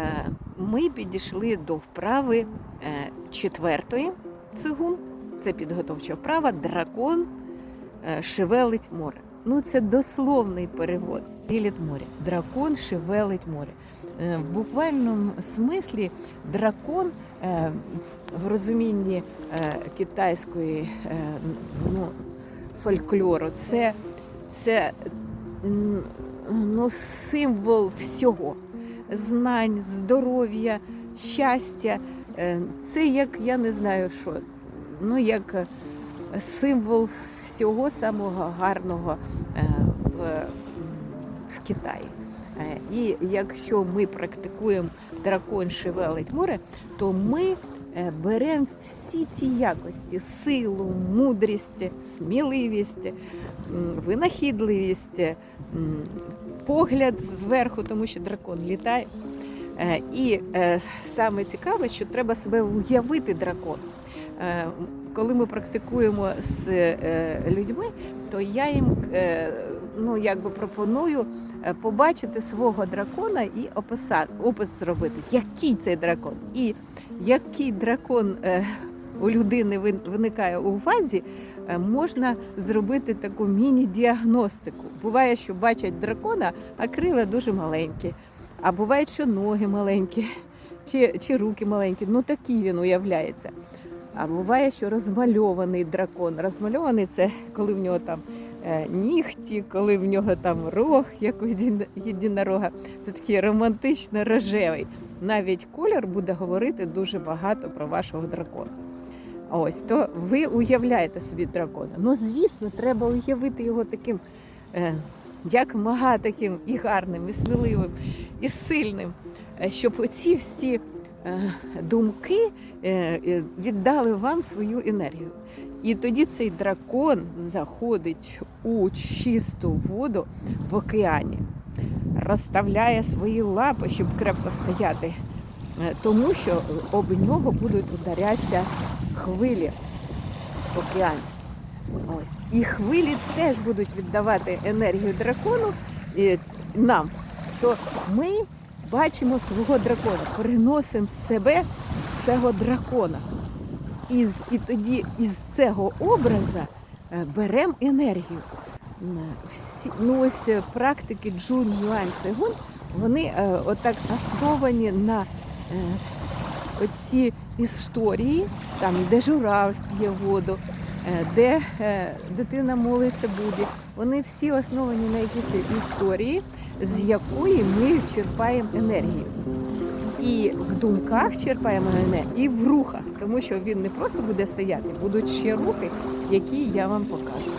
Е, Ми підійшли до вправи е, четвертої цигун. Це підготовча вправа Дракон е, шевелить море. Ну, це дословний перевод. Ліліт моря. Дракон шевелить море. В буквальному смислі дракон в розумінні китайської ну, фольклору це, це ну, символ всього знань, здоров'я, щастя. Е, Це як я не знаю що, ну як символ всього самого гарного е, в, в Китаї. Е, І якщо ми практикуємо дракон шевелить море, то ми е, беремо всі ці якості: силу, мудрість, сміливість, винахідливість, погляд зверху, тому що дракон літає. Е, І саме цікаве, що треба себе уявити дракон. Коли ми практикуємо з людьми, то я їм ну, якби пропоную е, побачити свого дракона і описати, опис зробити, який цей дракон. І який дракон е, у людини виникає у увазі, е, можна зробити таку міні-діагностику. Буває, що бачать дракона, а крила дуже маленькі. А буває, що ноги маленькі, чи, чи руки маленькі. Ну такий він уявляється. А буває, що розмальований дракон. Розмальований це коли в нього там нігті, коли в нього там рог, як у єдин- єдинорога. Це такий романтично рожевий. Навіть колір буде говорити дуже багато про вашого дракона. Ось то ви уявляєте собі дракона. Ну, звісно, треба уявити його таким, е, як мага, таким і гарним, і сміливим, і сильним, е, щоб оці всі е, думки е, е, віддали вам свою енергію. І тоді цей дракон заходить у чисту воду в океані, розставляє свої лапи, щоб крепко стояти, е, тому що об нього будуть ударятися хвилі океанські. Ось. І хвилі теж будуть віддавати енергію дракону і нам. То ми бачимо свого дракона, переносимо з себе цього дракона. І, і тоді із цього образа е, беремо енергію. Всі, ну ось е, практики Джун Юань Цигун, вони е, отак основані на оці історії, там, де журавль п'є воду, де дитина молиться Буді. Вони всі основані на якійсь історії, з якої ми черпаємо енергію. І в думках черпаємо мене, і в рухах, тому що він не просто буде стояти, будуть ще рухи, які я вам покажу.